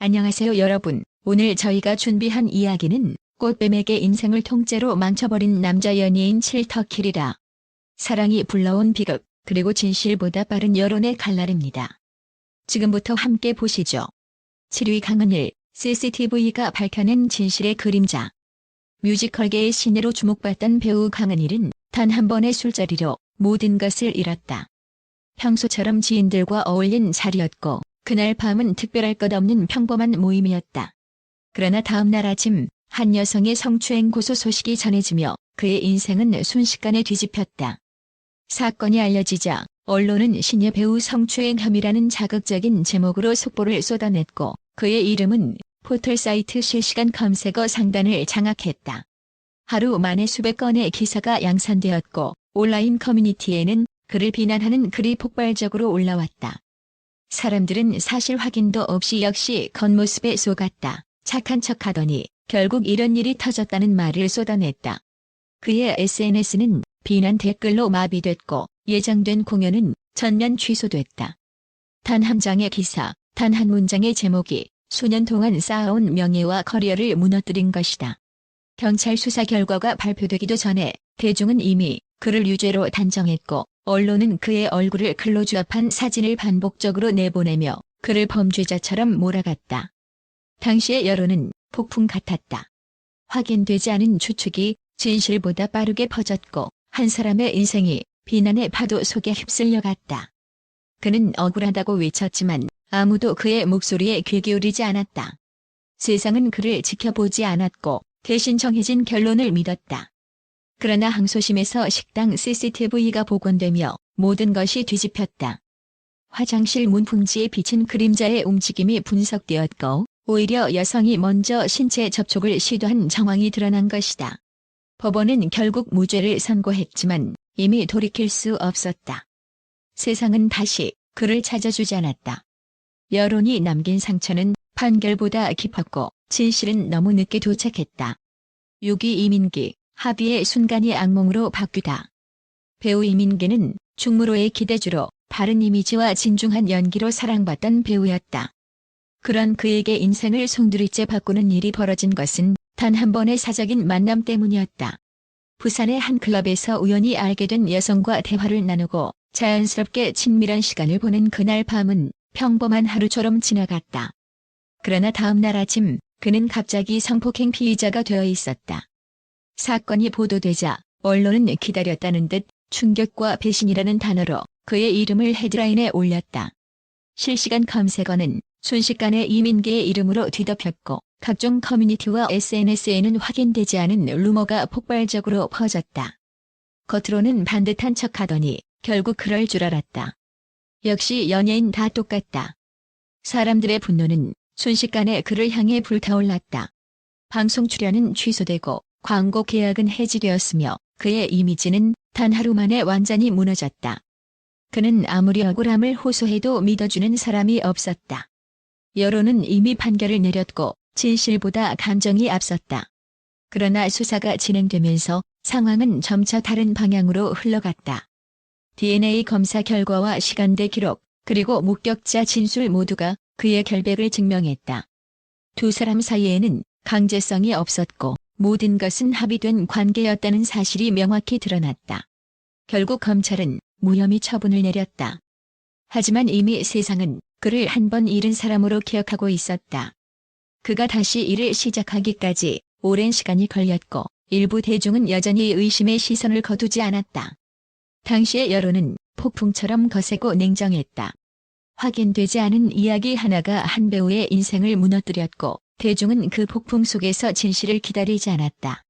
안녕하세요 여러분. 오늘 저희가 준비한 이야기는 꽃뱀에게 인생을 통째로 망쳐버린 남자 연예인 칠터킬이라. 사랑이 불러온 비극, 그리고 진실보다 빠른 여론의 칼날입니다. 지금부터 함께 보시죠. 7위 강은일, CCTV가 밝혀낸 진실의 그림자. 뮤지컬계의 신예로 주목받던 배우 강은일은 단 한 번의 술자리로 모든 것을 잃었다. 평소처럼 지인들과 어울린 자리였고 그날 밤은 특별할 것 없는 평범한 모임이었다. 그러나 다음날 아침 한 여성의 성추행 고소 소식이 전해지며 그의 인생은 순식간에 뒤집혔다. 사건이 알려지자 언론은 신예 배우 성추행 혐의라는 자극적인 제목으로 속보를 쏟아냈고 그의 이름은 포털 사이트 실시간 검색어 상단을 장악했다. 하루 만에 수백 건의 기사가 양산되었고 온라인 커뮤니티에는 그를 비난하는 글이 폭발적으로 올라왔다. 사람들은 사실 확인도 없이 역시 겉모습에 속았다. 착한 척하더니 결국 이런 일이 터졌다는 말을 쏟아냈다. 그의 SNS는 비난 댓글로 마비됐고 예정된 공연은 전면 취소됐다. 단 한 장의 기사, 단 한 문장의 제목이 수년 동안 쌓아온 명예와 커리어를 무너뜨린 것이다. 경찰 수사 결과가 발표되기도 전에 대중은 이미 그를 유죄로 단정했고 언론은 그의 얼굴을 클로즈업한 사진을 반복적으로 내보내며 그를 범죄자처럼 몰아갔다. 당시의 여론은 폭풍 같았다. 확인되지 않은 추측이 진실보다 빠르게 퍼졌고 한 사람의 인생이 비난의 파도 속에 휩쓸려갔다. 그는 억울하다고 외쳤지만 아무도 그의 목소리에 귀 기울이지 않았다. 세상은 그를 지켜보지 않았고 대신 정해진 결론을 믿었다. 그러나 항소심에서 식당 CCTV가 복원되며 모든 것이 뒤집혔다. 화장실 문풍지에 비친 그림자의 움직임이 분석되었고 오히려 여성이 먼저 신체 접촉을 시도한 정황이 드러난 것이다. 법원은 결국 무죄를 선고했지만 이미 돌이킬 수 없었다. 세상은 다시 그를 찾아주지 않았다. 여론이 남긴 상처는 판결보다 깊었고 진실은 너무 늦게 도착했다. 6위 이민기, 합의의 순간이 악몽으로 바뀌다. 배우 이민기는 충무로의 기대주로 바른 이미지와 진중한 연기로 사랑받던 배우였다. 그런 그에게 인생을 송두리째 바꾸는 일이 벌어진 것은 단 한 번의 사적인 만남 때문이었다. 부산의 한 클럽에서 우연히 알게 된 여성과 대화를 나누고 자연스럽게 친밀한 시간을 보낸 그날 밤은 평범한 하루처럼 지나갔다. 그러나 다음 날 아침 그는 갑자기 성폭행 피의자가 되어 있었다. 사건이 보도되자 언론은 기다렸다는 듯 충격과 배신이라는 단어로 그의 이름을 헤드라인에 올렸다. 실시간 검색어는 순식간에 이민계의 이름으로 뒤덮였고 각종 커뮤니티와 SNS에는 확인되지 않은 루머가 폭발적으로 퍼졌다. 겉으로는 반듯한 척하더니 결국 그럴 줄 알았다. 역시 연예인 다 똑같다. 사람들의 분노는 순식간에 그를 향해 불타올랐다. 방송 출연은 취소되고 광고 계약은 해지되었으며 그의 이미지는 단 하루 만에 완전히 무너졌다. 그는 아무리 억울함을 호소해도 믿어주는 사람이 없었다. 여론은 이미 판결을 내렸고 진실보다 감정이 앞섰다. 그러나 수사가 진행되면서 상황은 점차 다른 방향으로 흘러갔다. DNA 검사 결과와 시간대 기록, 그리고 목격자 진술 모두가 그의 결백을 증명했다. 두 사람 사이에는 강제성이 없었고 모든 것은 합의된 관계였다는 사실이 명확히 드러났다. 결국 검찰은 무혐의 처분을 내렸다. 하지만 이미 세상은 그를 한 번 잃은 사람으로 기억하고 있었다. 그가 다시 일을 시작하기까지 오랜 시간이 걸렸고 일부 대중은 여전히 의심의 시선을 거두지 않았다. 당시의 여론은 폭풍처럼 거세고 냉정했다. 확인되지 않은 이야기 하나가 한 배우의 인생을 무너뜨렸고 대중은 그 폭풍 속에서 진실을 기다리지 않았다.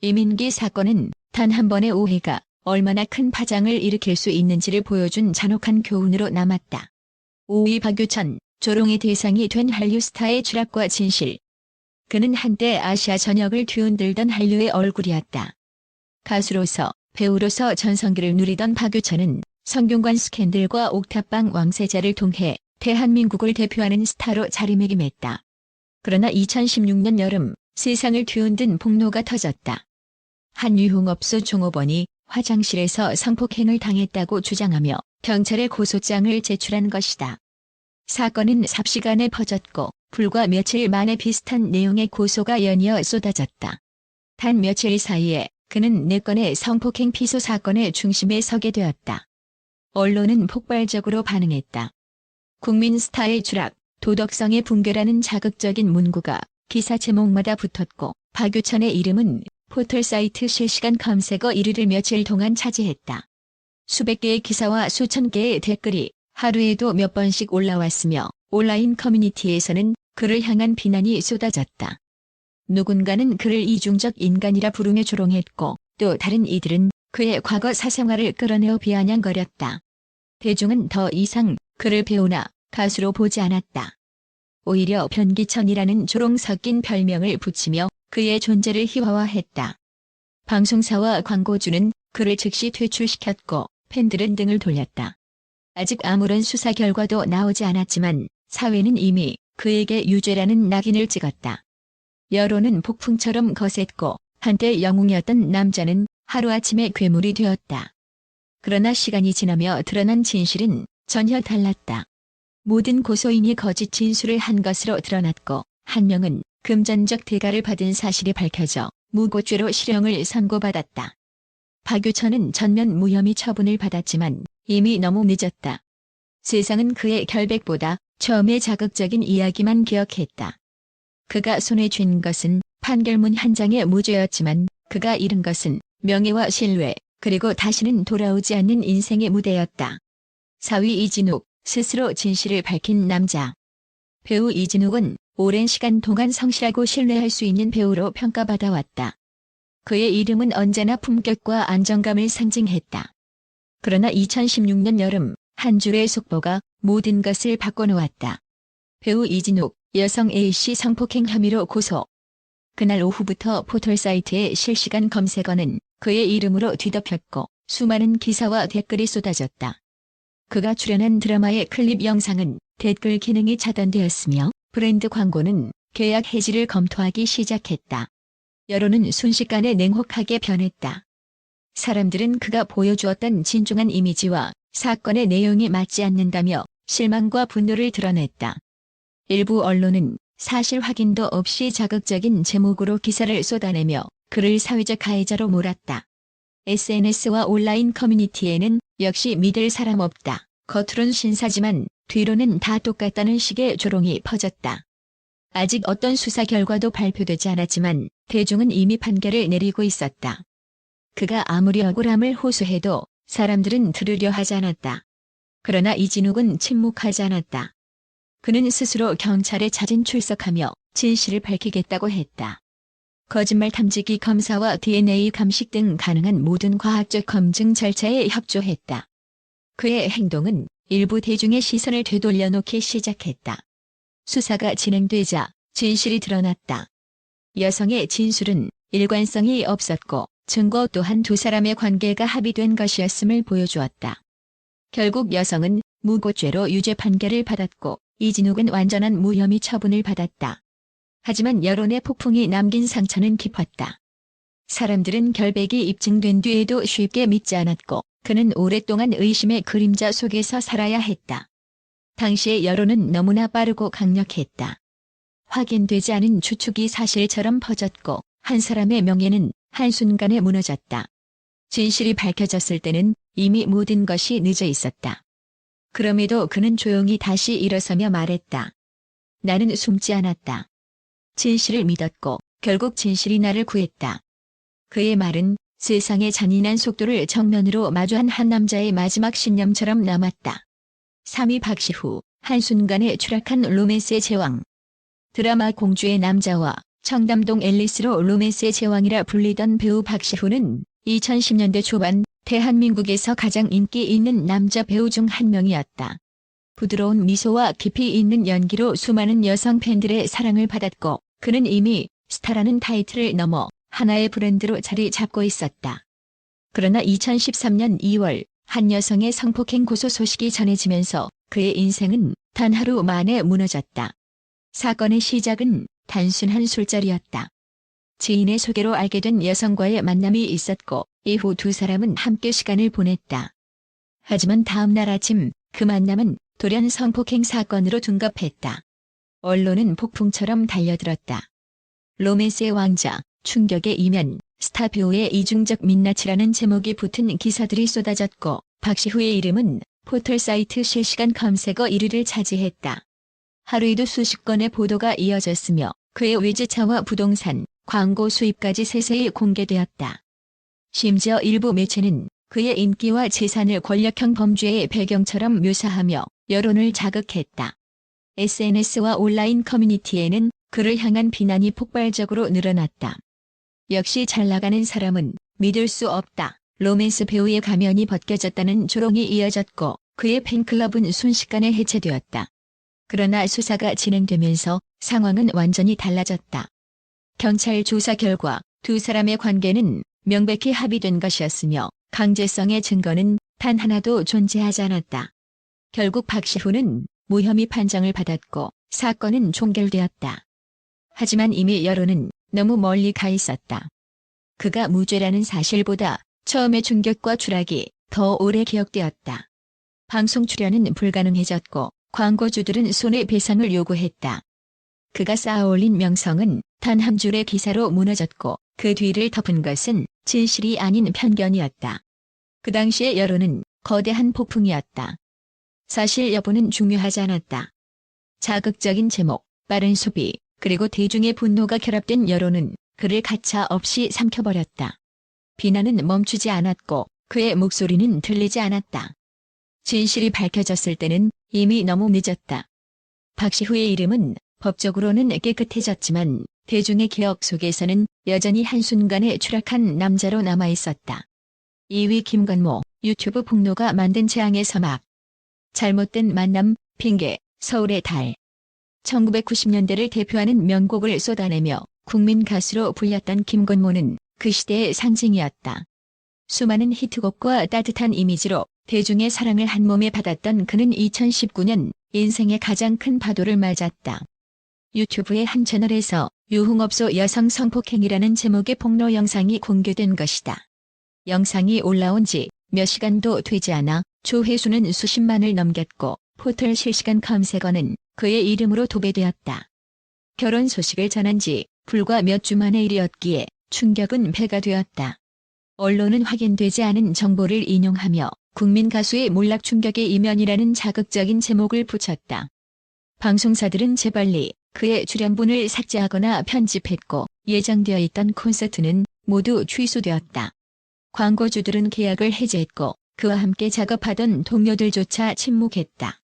이민기 사건은 단 한 번의 오해가 얼마나 큰 파장을 일으킬 수 있는지를 보여준 잔혹한 교훈으로 남았다. 5위 박유천, 조롱의 대상이 된 한류 스타의 추락과 진실. 그는 한때 아시아 전역을 뒤흔들던 한류의 얼굴이었다. 가수로서, 배우로서 전성기를 누리던 박유천은 성균관 스캔들과 옥탑방 왕세자를 통해 대한민국을 대표하는 스타로 자리매김했다. 그러나 2016년 여름 세상을 뒤흔든 폭로가 터졌다. 한 유흥업소 종업원이 화장실에서 성폭행을 당했다고 주장하며 경찰에 고소장을 제출한 것이다. 사건은 삽시간에 퍼졌고 불과 며칠 만에 비슷한 내용의 고소가 연이어 쏟아졌다. 단 며칠 사이에 그는 네 건의 성폭행 피소 사건의 중심에 서게 되었다. 언론은 폭발적으로 반응했다. 국민 스타의 추락, 도덕성의 붕괴라는 자극적인 문구가 기사 제목마다 붙었고 박유천의 이름은 포털 사이트 실시간 검색어 1위를 며칠 동안 차지했다. 수백 개의 기사와 수천 개의 댓글이 하루에도 몇 번씩 올라왔으며 온라인 커뮤니티에서는 그를 향한 비난이 쏟아졌다. 누군가는 그를 이중적 인간이라 부르며 조롱했고 또 다른 이들은 그의 과거 사생활을 끌어내어 비아냥거렸다. 대중은 더 이상 그를 배우나 가수로 보지 않았다. 오히려 변기천이라는 조롱 섞인 별명을 붙이며 그의 존재를 희화화했다. 방송사와 광고주는 그를 즉시 퇴출시켰고 팬들은 등을 돌렸다. 아직 아무런 수사 결과도 나오지 않았지만 사회는 이미 그에게 유죄라는 낙인을 찍었다. 여론은 폭풍처럼 거셌고 한때 영웅이었던 남자는 하루아침에 괴물이 되었다. 그러나 시간이 지나며 드러난 진실은 전혀 달랐다. 모든 고소인이 거짓 진술을 한 것으로 드러났고 한 명은 금전적 대가를 받은 사실이 밝혀져 무고죄로 실형을 선고받았다. 박유천은 전면 무혐의 처분을 받았지만 이미 너무 늦었다. 세상은 그의 결백보다 처음의 자극적인 이야기만 기억했다. 그가 손에 쥔 것은 판결문 한 장의 무죄였지만 그가 잃은 것은 명예와 신뢰 그리고 다시는 돌아오지 않는 인생의 무대였다. 사위 이진욱 스스로 진실을 밝힌 남자. 배우 이진욱은 오랜 시간 동안 성실하고 신뢰할 수 있는 배우로 평가받아 왔다. 그의 이름은 언제나 품격과 안정감을 상징했다. 그러나 2016년 여름 한 줄의 속보가 모든 것을 바꿔놓았다. 배우 이진욱 여성 A씨 성폭행 혐의로 고소. 그날 오후부터 포털 사이트의 실시간 검색어는 그의 이름으로 뒤덮였고 수많은 기사와 댓글이 쏟아졌다. 그가 출연한 드라마의 클립 영상은 댓글 기능이 차단되었으며 브랜드 광고는 계약 해지를 검토하기 시작했다. 여론은 순식간에 냉혹하게 변했다. 사람들은 그가 보여주었던 진중한 이미지와 사건의 내용이 맞지 않는다며 실망과 분노를 드러냈다. 일부 언론은 사실 확인도 없이 자극적인 제목으로 기사를 쏟아내며 그를 사회적 가해자로 몰았다. SNS와 온라인 커뮤니티에는 역시 믿을 사람 없다. 겉으론 신사지만 뒤로는 다 똑같다는 식의 조롱이 퍼졌다. 아직 어떤 수사 결과도 발표되지 않았지만 대중은 이미 판결을 내리고 있었다. 그가 아무리 억울함을 호소해도 사람들은 들으려 하지 않았다. 그러나 이진욱은 침묵하지 않았다. 그는 스스로 경찰에 자진 출석하며 진실을 밝히겠다고 했다. 거짓말 탐지기 검사와 DNA 감식 등 가능한 모든 과학적 검증 절차에 협조했다. 그의 행동은 일부 대중의 시선을 되돌려 놓기 시작했다. 수사가 진행되자 진실이 드러났다. 여성의 진술은 일관성이 없었고 증거 또한 두 사람의 관계가 합의된 것이었음을 보여주었다. 결국 여성은 무고죄로 유죄 판결을 받았고 이진욱은 완전한 무혐의 처분을 받았다. 하지만 여론의 폭풍이 남긴 상처는 깊었다. 사람들은 결백이 입증된 뒤에도 쉽게 믿지 않았고 그는 오랫동안 의심의 그림자 속에서 살아야 했다. 당시의 여론은 너무나 빠르고 강력했다. 확인되지 않은 추측이 사실처럼 퍼졌고 한 사람의 명예는 한순간에 무너졌다. 진실이 밝혀졌을 때는 이미 모든 것이 늦어 있었다. 그럼에도 그는 조용히 다시 일어서며 말했다. 나는 숨지 않았다. 진실을 믿었고 결국 진실이 나를 구했다. 그의 말은 세상의 잔인한 속도를 정면으로 마주한 한 남자의 마지막 신념처럼 남았다. 3위 박시후 한순간에 추락한 로맨스의 제왕. 드라마 공주의 남자와 청담동 앨리스로 로맨스의 제왕이라 불리던 배우 박시후는 2010년대 초반 대한민국에서 가장 인기 있는 남자 배우 중 한 명이었다. 부드러운 미소와 깊이 있는 연기로 수많은 여성 팬들의 사랑을 받았고 그는 이미 스타라는 타이틀을 넘어 하나의 브랜드로 자리 잡고 있었다. 그러나 2013년 2월 한 여성의 성폭행 고소 소식이 전해지면서 그의 인생은 단 하루 만에 무너졌다. 사건의 시작은 단순한 술자리였다. 지인의 소개로 알게 된 여성과의 만남이 있었고 이후 두 사람은 함께 시간을 보냈다. 하지만 다음 날 아침 그 만남은 돌연 성폭행 사건으로 둔갑했다. 언론은 폭풍처럼 달려들었다. 로맨스의 왕자, 충격의 이면, 스타 배우의 이중적 민낯이라는 제목이 붙은 기사들이 쏟아졌고 박시후의 이름은 포털 사이트 실시간 검색어 1위를 차지했다. 하루에도 수십 건의 보도가 이어졌으며 그의 외제차와 부동산, 광고 수입까지 세세히 공개되었다. 심지어 일부 매체는 그의 인기와 재산을 권력형 범죄의 배경처럼 묘사하며 여론을 자극했다. SNS와 온라인 커뮤니티에는 그를 향한 비난이 폭발적으로 늘어났다. 역시 잘 나가는 사람은 믿을 수 없다. 로맨스 배우의 가면이 벗겨졌다는 조롱이 이어졌고 그의 팬클럽은 순식간에 해체되었다. 그러나 수사가 진행되면서 상황은 완전히 달라졌다. 경찰 조사 결과 두 사람의 관계는 명백히 합의된 것이었으며 강제성의 증거는 단 하나도 존재하지 않았다. 결국 박시후는 무혐의 판정을 받았고 사건은 종결되었다. 하지만 이미 여론은 너무 멀리 가 있었다. 그가 무죄라는 사실보다 처음의 충격과 추락이 더 오래 기억되었다. 방송 출연은 불가능해졌고 광고주들은 손해배상을 요구했다. 그가 쌓아올린 명성은 단 한 줄의 기사로 무너졌고 그 뒤를 덮은 것은 진실이 아닌 편견이었다. 그 당시의 여론은 거대한 폭풍이었다. 사실 여부는 중요하지 않았다. 자극적인 제목, 빠른 소비, 그리고 대중의 분노가 결합된 여론은 그를 가차 없이 삼켜버렸다. 비난은 멈추지 않았고 그의 목소리는 들리지 않았다. 진실이 밝혀졌을 때는 이미 너무 늦었다. 박시후의 이름은 법적으로는 깨끗해졌지만 대중의 기억 속에서는 여전히 한순간에 추락한 남자로 남아있었다. 2위 김건모, 유튜브 폭로가 만든 재앙의 서막. 잘못된 만남, 핑계, 서울의 달. 1990년대를 대표하는 명곡을 쏟아내며 국민 가수로 불렸던 김건모는 그 시대의 상징이었다. 수많은 히트곡과 따뜻한 이미지로 대중의 사랑을 한 몸에 받았던 그는 2019년 인생의 가장 큰 파도를 맞았다. 유튜브의 한 채널에서 유흥업소 여성 성폭행이라는 제목의 폭로 영상이 공개된 것이다. 영상이 올라온 지 몇 시간도 되지 않아 조회수는 수십만을 넘겼고 포털 실시간 검색어는 그의 이름으로 도배되었다. 결혼 소식을 전한 지 불과 몇 주 만의 일이었기에 충격은 배가 되었다. 언론은 확인되지 않은 정보를 인용하며 국민 가수의 몰락 충격의 이면이라는 자극적인 제목을 붙였다. 방송사들은 재빨리 그의 출연분을 삭제하거나 편집했고 예정되어 있던 콘서트는 모두 취소되었다. 광고주들은 계약을 해제했고 그와 함께 작업하던 동료들조차 침묵했다.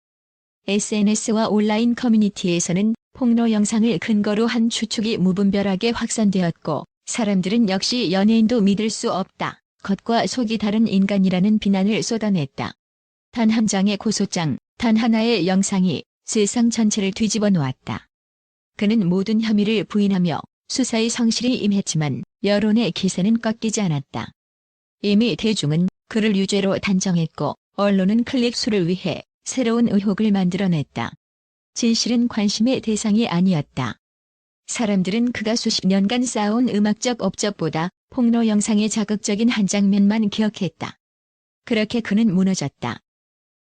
SNS와 온라인 커뮤니티에서는 폭로 영상을 근거로 한 추측이 무분별하게 확산되었고 사람들은 역시 연예인도 믿을 수 없다. 겉과 속이 다른 인간이라는 비난을 쏟아냈다. 단 한 장의 고소장, 단 하나의 영상이 세상 전체를 뒤집어 놓았다. 그는 모든 혐의를 부인하며 수사의 성실히 임했지만 여론의 기세는 꺾이지 않았다. 이미 대중은 그를 유죄로 단정했고 언론은 클릭 수를 위해 새로운 의혹을 만들어냈다. 진실은 관심의 대상이 아니었다. 사람들은 그가 수십 년간 쌓아온 음악적 업적보다 폭로 영상의 자극적인 한 장면만 기억했다. 그렇게 그는 무너졌다.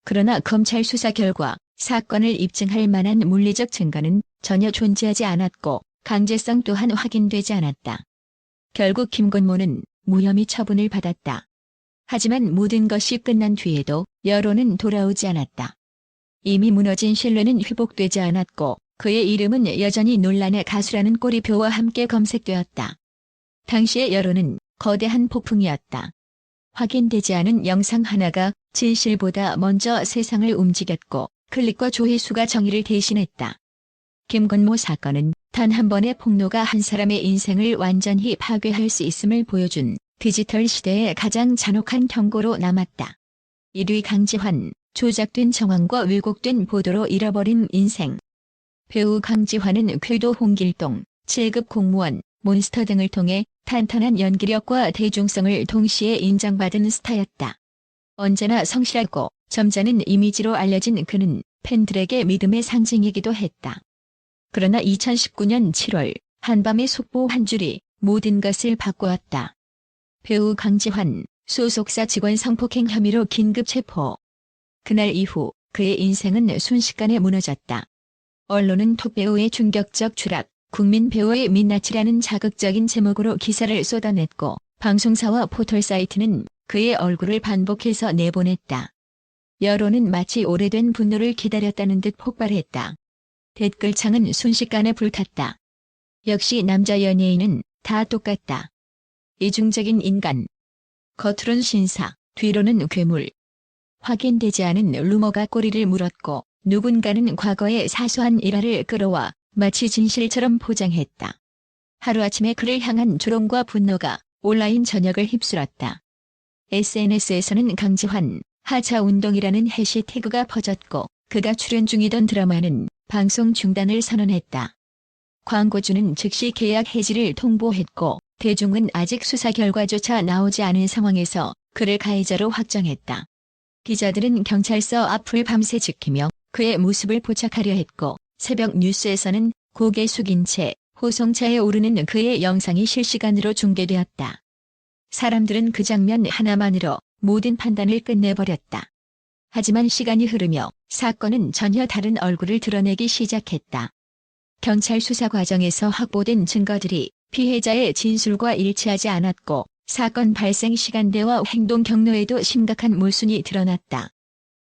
그러나 검찰 수사 결과 사건을 입증할 만한 물리적 증거는 전혀 존재하지 않았고 강제성 또한 확인되지 않았다. 결국 김건모는 무혐의 처분을 받았다. 하지만 모든 것이 끝난 뒤에도 여론은 돌아오지 않았다. 이미 무너진 신뢰는 회복되지 않았고 그의 이름은 여전히 논란의 가수라는 꼬리표와 함께 검색되었다. 당시의 여론은 거대한 폭풍이었다. 확인되지 않은 영상 하나가 진실보다 먼저 세상을 움직였고 클릭과 조회수가 정의를 대신했다. 김건모 사건은 단 한 번의 폭로가 한 사람의 인생을 완전히 파괴할 수 있음을 보여준 디지털 시대의 가장 잔혹한 경고로 남았다. 1위 강지환, 조작된 정황과 왜곡된 보도로 잃어버린 인생. 배우 강지환은 궤도 홍길동, 7급 공무원, 몬스터 등을 통해 탄탄한 연기력과 대중성을 동시에 인정받은 스타였다. 언제나 성실하고 점잖은 이미지로 알려진 그는 팬들에게 믿음의 상징이기도 했다. 그러나 2019년 7월 한밤의 속보 한 줄이 모든 것을 바꾸었다. 배우 강지환 소속사 직원 성폭행 혐의로 긴급 체포. 그날 이후 그의 인생은 순식간에 무너졌다. 언론은 톱배우의 충격적 추락, 국민 배우의 민낯이라는 자극적인 제목으로 기사를 쏟아냈고 방송사와 포털 사이트는 그의 얼굴을 반복해서 내보냈다. 여론은 마치 오래된 분노를 기다렸다는 듯 폭발했다. 댓글창은 순식간에 불탔다. 역시 남자 연예인은 다 똑같다. 이중적인 인간. 겉으론 신사, 뒤로는 괴물. 확인되지 않은 루머가 꼬리를 물었고 누군가는 과거의 사소한 일화를 끌어와 마치 진실처럼 포장했다. 하루아침에 그를 향한 조롱과 분노가 온라인 전역을 휩쓸었다. SNS에서는 강지환, 하차 운동이라는 해시태그가 퍼졌고 그가 출연 중이던 드라마는 방송 중단을 선언했다. 광고주는 즉시 계약 해지를 통보했고 대중은 아직 수사 결과조차 나오지 않은 상황에서 그를 가해자로 확정했다. 기자들은 경찰서 앞을 밤새 지키며 그의 모습을 포착하려 했고 새벽 뉴스에서는 고개 숙인 채 호송차에 오르는 그의 영상이 실시간으로 중계되었다. 사람들은 그 장면 하나만으로 모든 판단을 끝내버렸다. 하지만 시간이 흐르며 사건은 전혀 다른 얼굴을 드러내기 시작했다. 경찰 수사 과정에서 확보된 증거들이 피해자의 진술과 일치하지 않았고 사건 발생 시간대와 행동 경로에도 심각한 모순이 드러났다.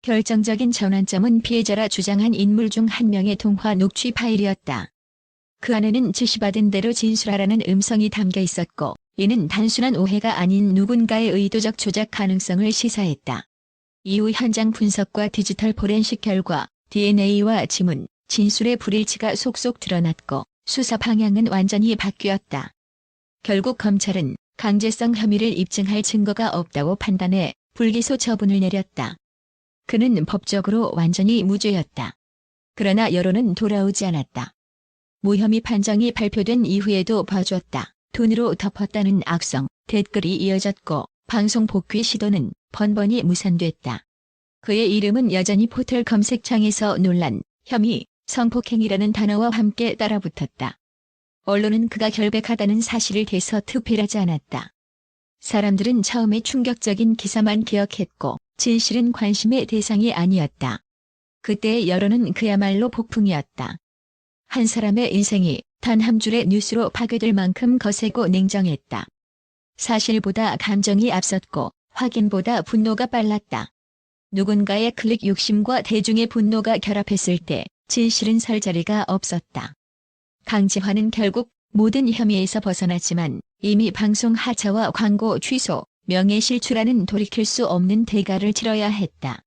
결정적인 전환점은 피해자라 주장한 인물 중 한 명의 통화 녹취 파일이었다. 그 안에는 지시받은 대로 진술하라는 음성이 담겨 있었고 이는 단순한 오해가 아닌 누군가의 의도적 조작 가능성을 시사했다. 이후 현장 분석과 디지털 포렌식 결과 DNA와 지문, 진술의 불일치가 속속 드러났고 수사 방향은 완전히 바뀌었다. 결국 검찰은 강제성 혐의를 입증할 증거가 없다고 판단해 불기소 처분을 내렸다. 그는 법적으로 완전히 무죄였다. 그러나 여론은 돌아오지 않았다. 무혐의 판정이 발표된 이후에도 봐줬다. 돈으로 덮었다는 악성 댓글이 이어졌고 방송 복귀 시도는 번번이 무산됐다. 그의 이름은 여전히 포털 검색창에서 논란, 혐의, 성폭행이라는 단어와 함께 따라붙었다. 언론은 그가 결백하다는 사실을 대서 특필하지 않았다. 사람들은 처음에 충격적인 기사만 기억했고 진실은 관심의 대상이 아니었다. 그때의 여론은 그야말로 폭풍이었다. 한 사람의 인생이 단 한 줄의 뉴스로 파괴될 만큼 거세고 냉정했다. 사실보다 감정이 앞섰고 확인보다 분노가 빨랐다. 누군가의 클릭 욕심과 대중의 분노가 결합했을 때 진실은 설 자리가 없었다. 강지환은 결국 모든 혐의에서 벗어났지만 이미 방송 하차와 광고 취소, 명예실추라는 돌이킬 수 없는 대가를 치러야 했다.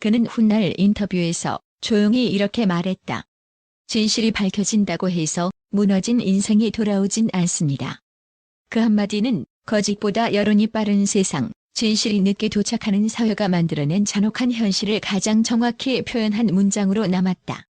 그는 훗날 인터뷰에서 조용히 이렇게 말했다. 진실이 밝혀진다고 해서 무너진 인생이 돌아오진 않습니다. 그 한마디는 거짓보다 여론이 빠른 세상, 진실이 늦게 도착하는 사회가 만들어낸 잔혹한 현실을 가장 정확히 표현한 문장으로 남았다.